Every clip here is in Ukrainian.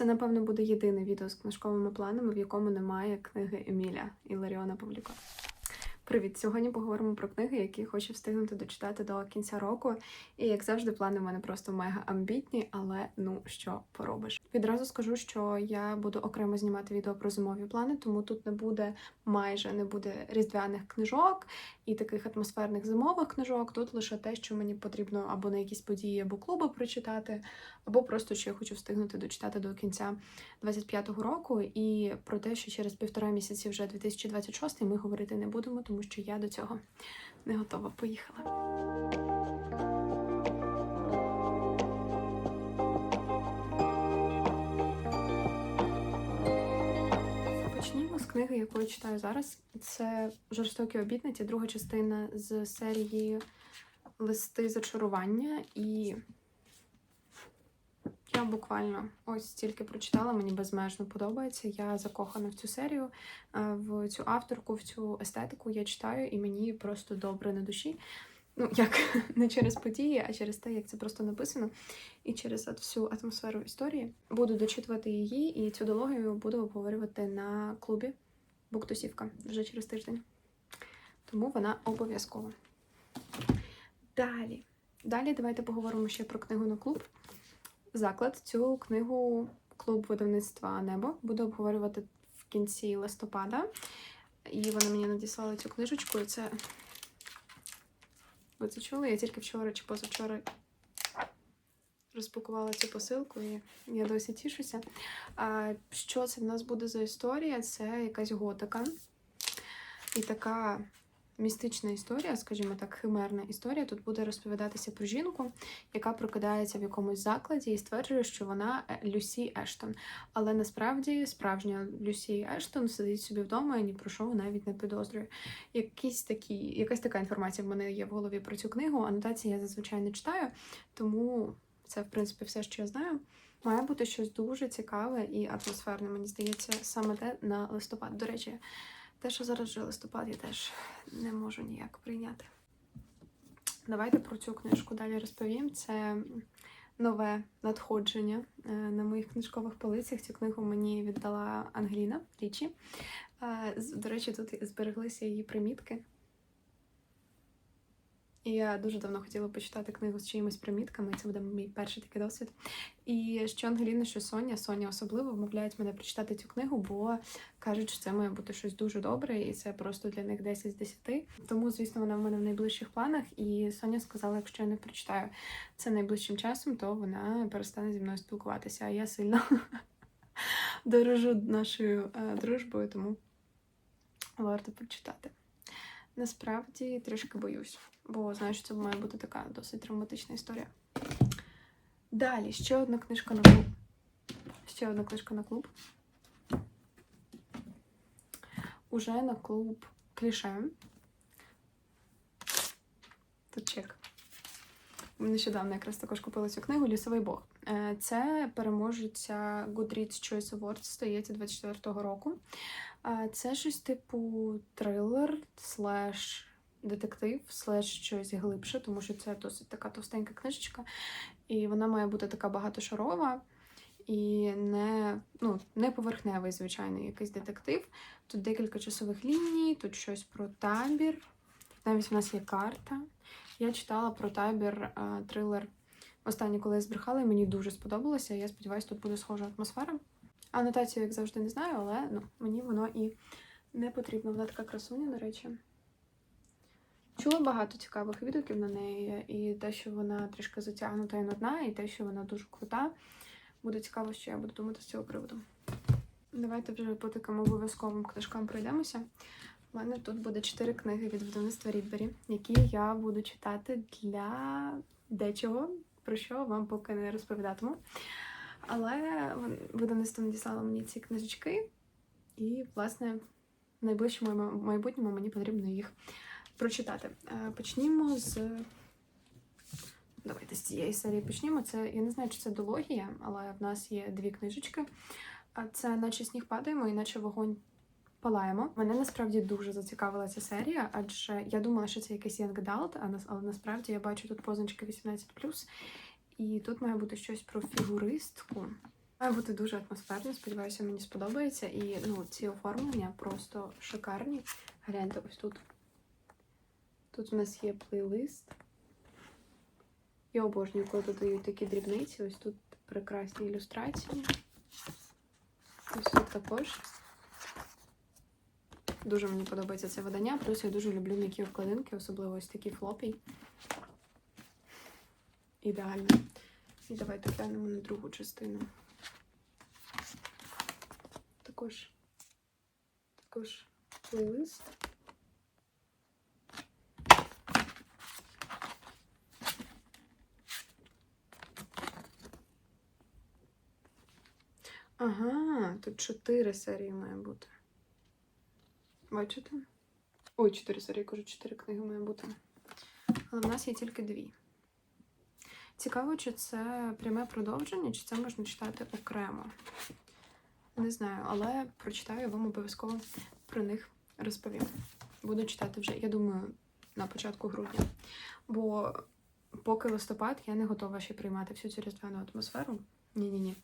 Це, напевно, буде єдине відео з книжковими планами, в якому немає книги Еміля і Ларіона Павлюка. Привіт! Сьогодні поговоримо про книги, які хочу встигнути дочитати до кінця року. І як завжди, плани в мене просто мега амбітні, але ну що поробиш. Відразу скажу, що я буду окремо знімати відео про зимові плани, тому тут не буде майже не буде різдвяних книжок і таких атмосферних зимових книжок. Тут лише те, що мені потрібно або на якісь події, або клуби прочитати, або просто що я хочу встигнути дочитати до кінця 25-го року. І про те, що через півтора місяці вже 2026 ми говорити не будемо, тому що я до цього не готова. Поїхала. Книги, яку я читаю зараз. Це жорстокі обітниці, друга частина з серії Листи зачарування. І я буквально ось стільки прочитала, мені безмежно подобається. Я закохана в цю серію, е, в цю авторку, в цю естетику я читаю, і мені просто добре на душі. Ну, як не через події, а через те, як це просто написано, і через всю атмосферу історії. Буду дочитувати її, і цю дологію буду обговорювати на клубі Буктусівка вже через тиждень. Тому вона обов'язкова. Далі. Далі давайте поговоримо ще про книгу на клуб. Заклад. Цю книгу клуб видавництва Небо буду обговорювати в кінці листопада. І вони мені надіслали цю книжечку, і це. Ви це чули? Я тільки вчора чи позавчора розпакувала цю посилку, і я досі тішуся. А, Що це в нас буде за історія? Це якась готика. І така містична історія, скажімо так, химерна історія. Тут буде розповідатися про жінку, яка прокидається в якомусь закладі і стверджує, що вона е, Люсі Ештон. Але насправді справжня Люсі Ештон сидить собі вдома і ні про що навіть не підозрює. Якісь такі, якась така інформація в мене є в голові про цю книгу. Анотації я зазвичай не читаю, тому це, в принципі, все, що я знаю. Має бути щось дуже цікаве і атмосферне, мені здається, саме те на листопад. До речі, те, що зараз вже листопад, я теж не можу ніяк прийняти. Давайте про цю книжку далі розповім. Це нове надходження е, на моїх книжкових полицях. Цю книгу мені віддала Ангеліна Річі. Е, До речі, тут збереглися її примітки. І я дуже давно хотіла почитати книгу з чиїмись примітками, це буде мій перший такий досвід. І що Ангеліна, що Соня, Соня особливо вмовляють мене прочитати цю книгу, бо кажуть, що це має бути щось дуже добре, і це просто для них 10 з 10. Тому, звісно, вона в мене в найближчих планах. І Соня сказала, якщо я не прочитаю це найближчим часом, то вона перестане зі мною спілкуватися. А я сильно дорожу нашою е, дружбою, тому варто прочитати. Насправді трішки боюсь, бо знаю, що це має бути така досить травматична історія. Далі, ще одна книжка на клуб. Ще одна книжка на клуб. Уже на клуб кліше. Тут чек. Нещодавно якраз також купила цю книгу Лісовий Бог. Е, Це переможеця Goodreads Choice Awards, стається 24-го року. Це щось типу трилер, слеш детектив, слеш щось глибше, тому що це досить така товстенька книжечка, і вона має бути така багатошарова і не, ну, не поверхневий, звичайний якийсь детектив. Тут декілька часових ліній, тут щось про табір. Навіть в нас є карта. Я читала про табір е, трилер останнє, коли я збрехала, і мені дуже сподобалося. Я сподіваюся, тут буде схожа атмосфера. Анотацію, як завжди, не знаю, але ну, мені воно і не потрібно. Вона така красуня, до речі. Чула багато цікавих відгуків на неї, і те, що вона трішки затягнута і нудна, і те, що вона дуже крута. Буде цікаво, що я буду думати з цього приводу. Давайте вже по таким обов'язковим книжкам пройдемося. У мене тут буде чотири книги від видавництва Рідбері, які я буду читати для дечого, про що вам поки не розповідатиму. Але видавництво надіслало мені ці книжечки, і, власне, в найближчому майбутньому мені потрібно їх прочитати. Е, Почнімо з. Давайте з цієї серії почнімо. Це я не знаю, чи це дологія, але в нас є дві книжечки. Це наче сніг падаємо, і наче вогонь палаємо. Мене насправді дуже зацікавила ця серія, адже я думала, що це якийсь Young Adult, але насправді я бачу тут позначки 18+. І тут має бути щось про фігуристку. Має бути дуже атмосферно, сподіваюся, мені сподобається. І ну, ці оформлення просто шикарні. Гляньте, ось тут. Тут у нас є плейлист. Я обожнюю, коли додають такі дрібниці. Ось тут прекрасні ілюстрації. Ось тут також. Дуже мені подобається це видання. Плюс я дуже люблю м'які обкладинки, особливо ось такі флопі. Ідеально. І давайте глянемо на другу частину. Також, також плейлист. Ага, тут чотири серії має бути. Бачите? Ой, чотири серії, кажу, чотири книги має бути. Але в нас є тільки дві. Цікаво, чи це пряме продовження, чи це можна читати окремо. Не знаю, але прочитаю вам обов'язково про них розповім. Буду читати вже, я думаю, на початку грудня. Бо поки листопад я не готова ще приймати всю цю різдвяну атмосферу. Ні-ні-ні.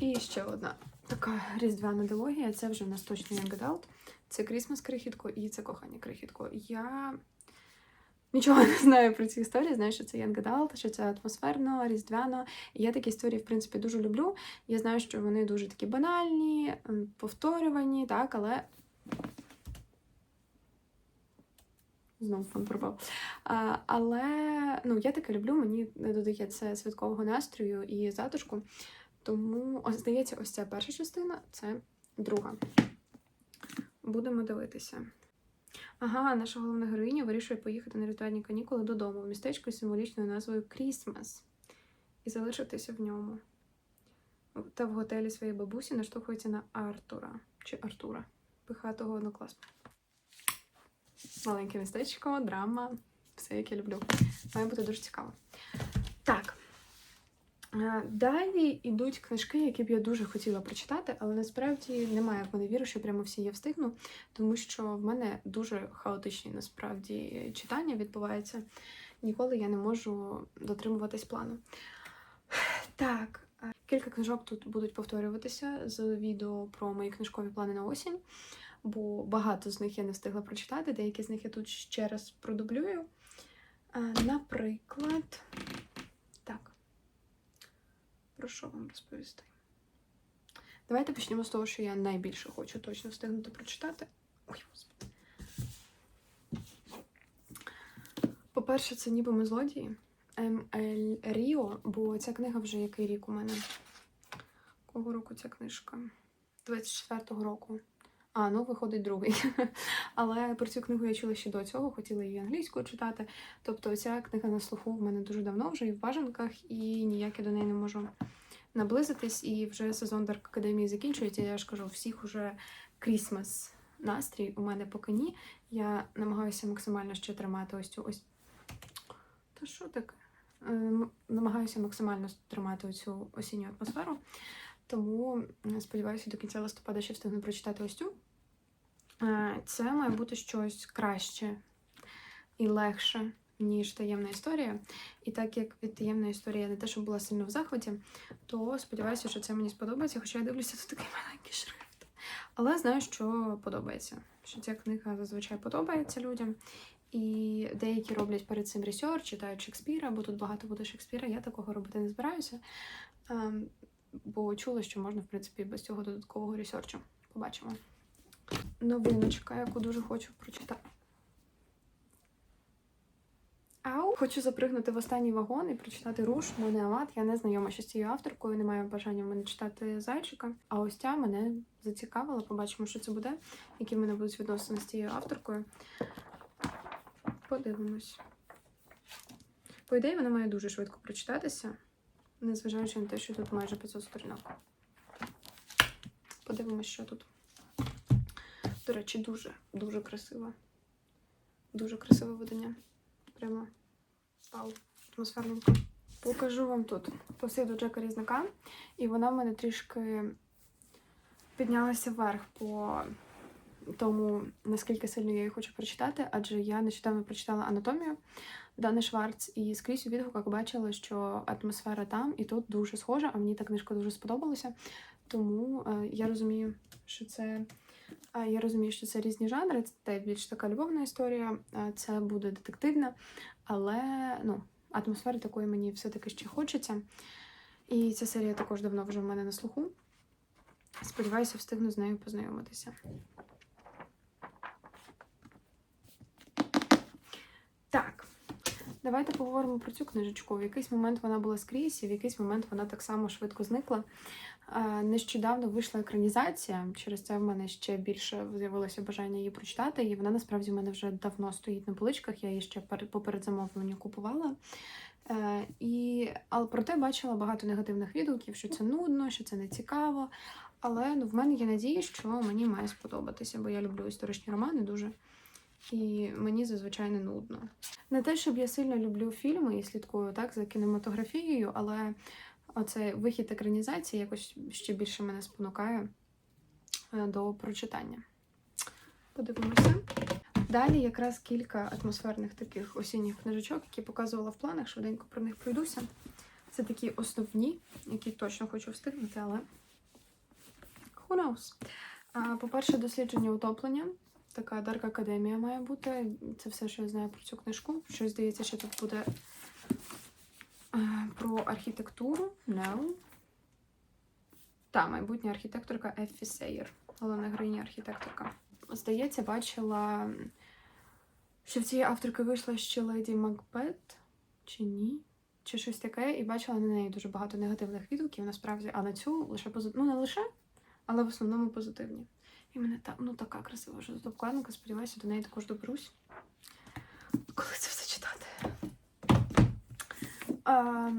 І ще одна така різдвяна дилогія. Це вже в нас точно Young Adult. Це Крісмас крихітко і це кохання крихітко. Я нічого не знаю про ці історії. Знаю, що це Adult, що це атмосферно, різдвяно. І я такі історії, в принципі, дуже люблю. Я знаю, що вони дуже такі банальні, повторювані, так, але. Знову фон пропав. А, але ну, я таке люблю, мені додає це святкового настрою і затишку. Тому, ось, здається, ось ця перша частина, це друга. Будемо дивитися. Ага, наша головна героїня вирішує поїхати на різдвяні канікули додому в містечко з символічною назвою Крісмас і залишитися в ньому. Та в готелі своєї бабусі наштовхується на Артура чи Артура, пихатого однокласника. Маленьке містечко, драма, все, як я люблю. Має бути дуже цікаво. Так. Е, Далі йдуть книжки, які б я дуже хотіла прочитати, але насправді немає в мене віри, що прямо всі я встигну, тому що в мене дуже хаотичні насправді читання відбуваються. Ніколи я не можу дотримуватись плану. Так, е, кілька книжок тут будуть повторюватися з відео про мої книжкові плани на осінь, бо багато з них я не встигла прочитати, деякі з них я тут ще раз продублюю. Е, Наприклад. Про що вам розповісти? Давайте почнемо з того, що я найбільше хочу точно встигнути прочитати. Ой. По-перше, це ніби ми злодії. М.Л. Ріо, бо ця книга вже який рік у мене. Кого року ця книжка? 24-го року. А, ну виходить другий. Але про цю книгу я чула ще до цього, хотіла її англійською читати. Тобто ця книга на слуху в мене дуже давно вже і в бажанках, і ніяк я до неї не можу наблизитись. І вже сезон Дарк Академії закінчується. Я ж кажу, всіх уже крісмас настрій у мене поки ні. Я намагаюся максимально ще тримати ось цю ось. Та що таке? Е, Намагаюся максимально тримати оцю осінню атмосферу. Тому сподіваюся, до кінця листопада ще встигну прочитати ось цю. Е, Це має бути щось краще і легше, ніж таємна історія. І так як від таємної історії я не те, що була сильно в захваті, то сподіваюся, що це мені сподобається, хоча я дивлюся, тут такий маленький шрифт. Але знаю, що подобається. Що ця книга зазвичай подобається людям. І деякі роблять перед цим ресерч, читають Шекспіра, бо тут багато буде Шекспіра. Я такого робити не збираюся. Ем, Бо чула, що можна, в принципі, без цього додаткового ресерчу. Побачимо. Новиночка, яку дуже хочу прочитати. Ау! Хочу запригнути в останній вагон і прочитати руш Моне Амат. Я не знайома ще з цією авторкою, не маю бажання в мене читати зайчика. А ось ця мене зацікавила. Побачимо, що це буде, які в мене будуть відносини з цією авторкою. Подивимось. По ідеї, вона має дуже швидко прочитатися, незважаючи на те, що тут майже 500 сторінок. Подивимось, що тут. До речі, дуже, дуже красиво. Дуже красиве видання. Прямо вау, атмосферненько. Покажу вам тут посиду Джека Різнака, і вона в мене трішки піднялася вверх по тому наскільки сильно я її хочу прочитати, адже я нещодавно прочитала анатомію Дани Шварц, і скрізь у відгуках бачила, що атмосфера там і тут дуже схожа, а мені та книжка дуже сподобалася. Тому е, я розумію, що це. Я розумію, що це різні жанри, це більш така любовна історія, це буде детективна, але ну, атмосфери такої мені все-таки ще хочеться. І ця серія також давно вже в мене на слуху. Сподіваюся, встигну з нею познайомитися. Так, давайте поговоримо про цю книжечку. В якийсь момент вона була скрізь, і в якийсь момент вона так само швидко зникла. Нещодавно вийшла екранізація, через це в мене ще більше з'явилося бажання її прочитати. І вона насправді в мене вже давно стоїть на поличках. Я її ще пер- по передзамовленню купувала. Е, і, але проте бачила багато негативних відгуків, що це нудно, що це не цікаво. Але ну, в мене є надія, що мені має сподобатися, бо я люблю історичні романи дуже. І мені зазвичай не нудно. Не те, щоб я сильно люблю фільми і слідкую так за кінематографією, але оцей вихід екранізації якось ще більше мене спонукає е, до прочитання. Подивимося. Далі якраз кілька атмосферних таких осінніх книжечок, які показувала в планах, швиденько про них пройдуся. Це такі основні, які точно хочу встигнути, але who knows. По-перше, дослідження утоплення. Така Дарк Академія має бути. Це все, що я знаю про цю книжку. Щось здається, що тут буде е, про архітектуру. No. Та, майбутня архітекторка Еффі Сейер. Головна героїня архітекторка. Здається, бачила, що в цієї авторки вийшла ще леді Макбет, чи ні? Чи щось таке, і бачила на неї дуже багато негативних відгуків, насправді, а на цю лише позитивні. Ну, не лише, але в основному позитивні. І мене та, ну, така красива обкладинка, сподіваюся, до неї також доберусь. Коли це все читати? А,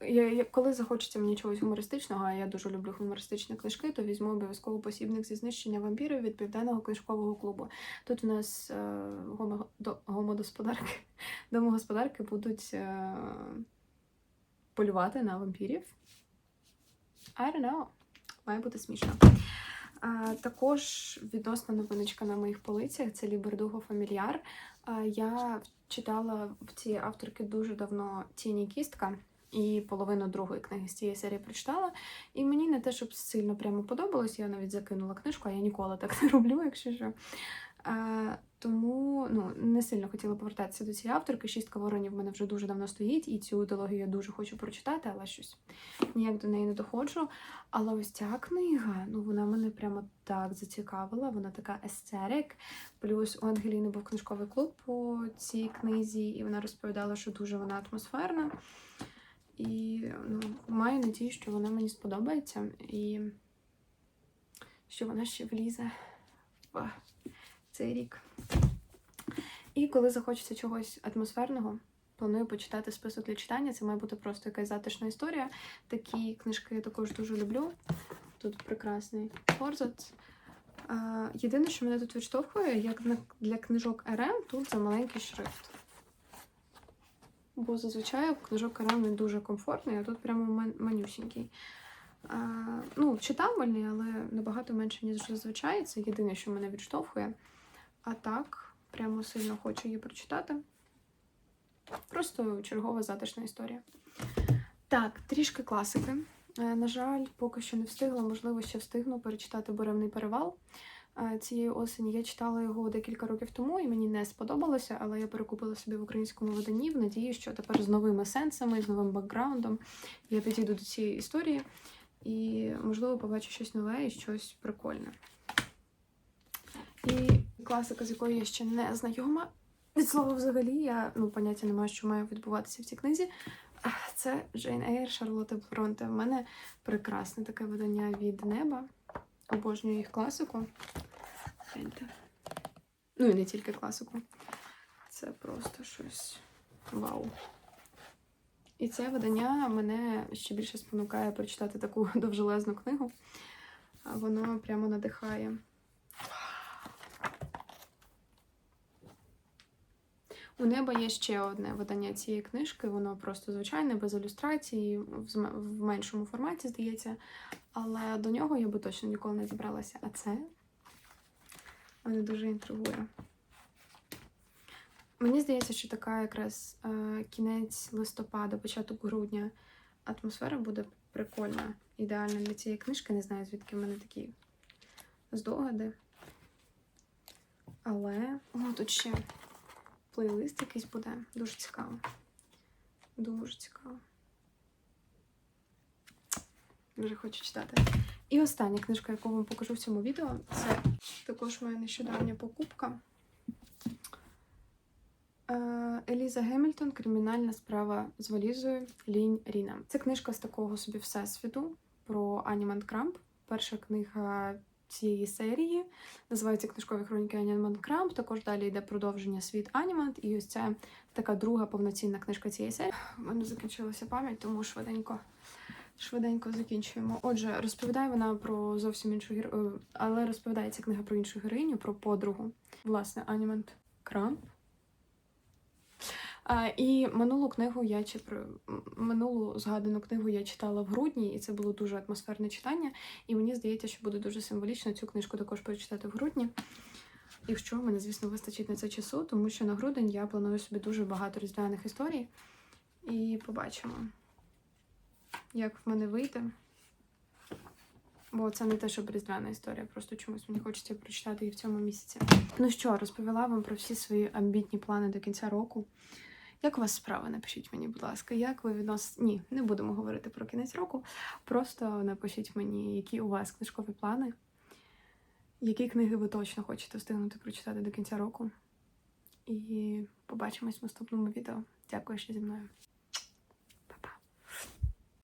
я, коли захочеться мені чогось гумористичного, а я дуже люблю гумористичні книжки, то візьму обов'язково посібник зі знищення вампірів від південного книжкового клубу. Тут у нас е, гомо, до, гомодосподарки, домогосподарки будуть е, полювати на вампірів. I don't know. Має бути смішно. А, також відносна новиночка на моїх полицях це Лібердуго Фамільяр. Я читала в цієї авторки дуже давно Тіні Кістка і половину другої книги з цієї серії прочитала. І мені не те, щоб сильно прямо подобалось, я навіть закинула книжку, а я ніколи так не роблю, якщо що. Тому ну, не сильно хотіла повертатися до цієї авторки. Шістка воронів в мене вже дуже давно стоїть, і цю ідеологію я дуже хочу прочитати, але щось ніяк до неї не доходжу. Але ось ця книга, ну вона мене прямо так зацікавила. Вона така естерик. Плюс у Ангеліни був книжковий клуб по цій книзі, і вона розповідала, що дуже вона атмосферна. І ну, маю надію, що вона мені сподобається і що вона ще влізе в цей рік. І коли захочеться чогось атмосферного, планую почитати список для читання. Це має бути просто якась затишна історія. Такі книжки я також дуже люблю. Тут прекрасний форзац. Єдине, що мене тут відштовхує, як для книжок РМ, тут за маленький шрифт. Бо зазвичай книжок РМ дуже комфортний, а тут прямо ман- манюсінький. А, ну, читабельний, але набагато менше, ніж зазвичай. Це єдине, що мене відштовхує. А так, прямо сильно хочу її прочитати. Просто чергова затишна історія. Так, трішки класики. Е, На жаль, поки що не встигла, можливо, ще встигну перечитати Буремний перевал. Е, Цієї осені я читала його декілька років тому, і мені не сподобалося, але я перекупила собі в українському виданні в надії, що тепер з новими сенсами, з новим бекграундом я підійду до цієї історії і, можливо, побачу щось нове і щось прикольне. І класика, з якою я ще не знайома. Від слова взагалі, я ну, поняття не маю, що має відбуватися в цій книзі. Це Джейн Ейр Шарлотти Бронте. В мене прекрасне таке видання від неба. Обожнюю їх класику. Ну і не тільки класику. Це просто щось вау. І це видання мене ще більше спонукає прочитати таку довжелезну книгу. Воно прямо надихає. У неба є ще одне видання цієї книжки. Воно просто звичайне, без ілюстрації, в меншому форматі, здається. Але до нього я би точно ніколи не зібралася. А це Мене дуже інтригує. Мені здається, що така якраз е, кінець листопада, початок грудня атмосфера буде прикольна, ідеальна для цієї книжки. Не знаю, звідки в мене такі здогади. Але о, тут ще плейлист якийсь буде. Дуже цікаво. Дуже цікаво. Дуже хочу читати. І остання книжка, яку вам покажу в цьому відео, це також моя нещодавня покупка. Е, Еліза Гемільтон Кримінальна справа з валізою Лінь Ріна. Це книжка з такого собі всесвіту про Аніман Крамп. Перша книга цієї серії. Називається Книжкові хроніки Аніман Крамп. Також далі йде продовження Світ Анімант. І ось це така друга повноцінна книжка цієї серії. У мене закінчилася пам'ять, тому швиденько. Швиденько закінчуємо. Отже, розповідає вона про зовсім іншу геро... е, але розповідає ця книга про іншу героїню, про подругу. Власне, Анімент Крамп. І минулу книгу я минулу згадану книгу я читала в грудні, і це було дуже атмосферне читання. І мені здається, що буде дуже символічно цю книжку також прочитати в грудні. Якщо мене, звісно, вистачить на це часу, тому що на грудень я планую собі дуже багато різдвяних історій. І побачимо, як в мене вийде. Бо це не те, щоб різдвяна історія, просто чомусь мені хочеться прочитати її в цьому місяці. Ну що, розповіла вам про всі свої амбітні плани до кінця року. Як у вас справи? Напишіть мені, будь ласка, як ви відноситесь... Ні, не будемо говорити про кінець року. Просто напишіть мені, які у вас книжкові плани, які книги ви точно хочете встигнути прочитати до кінця року. І побачимось в наступному відео. Дякую, що зі мною.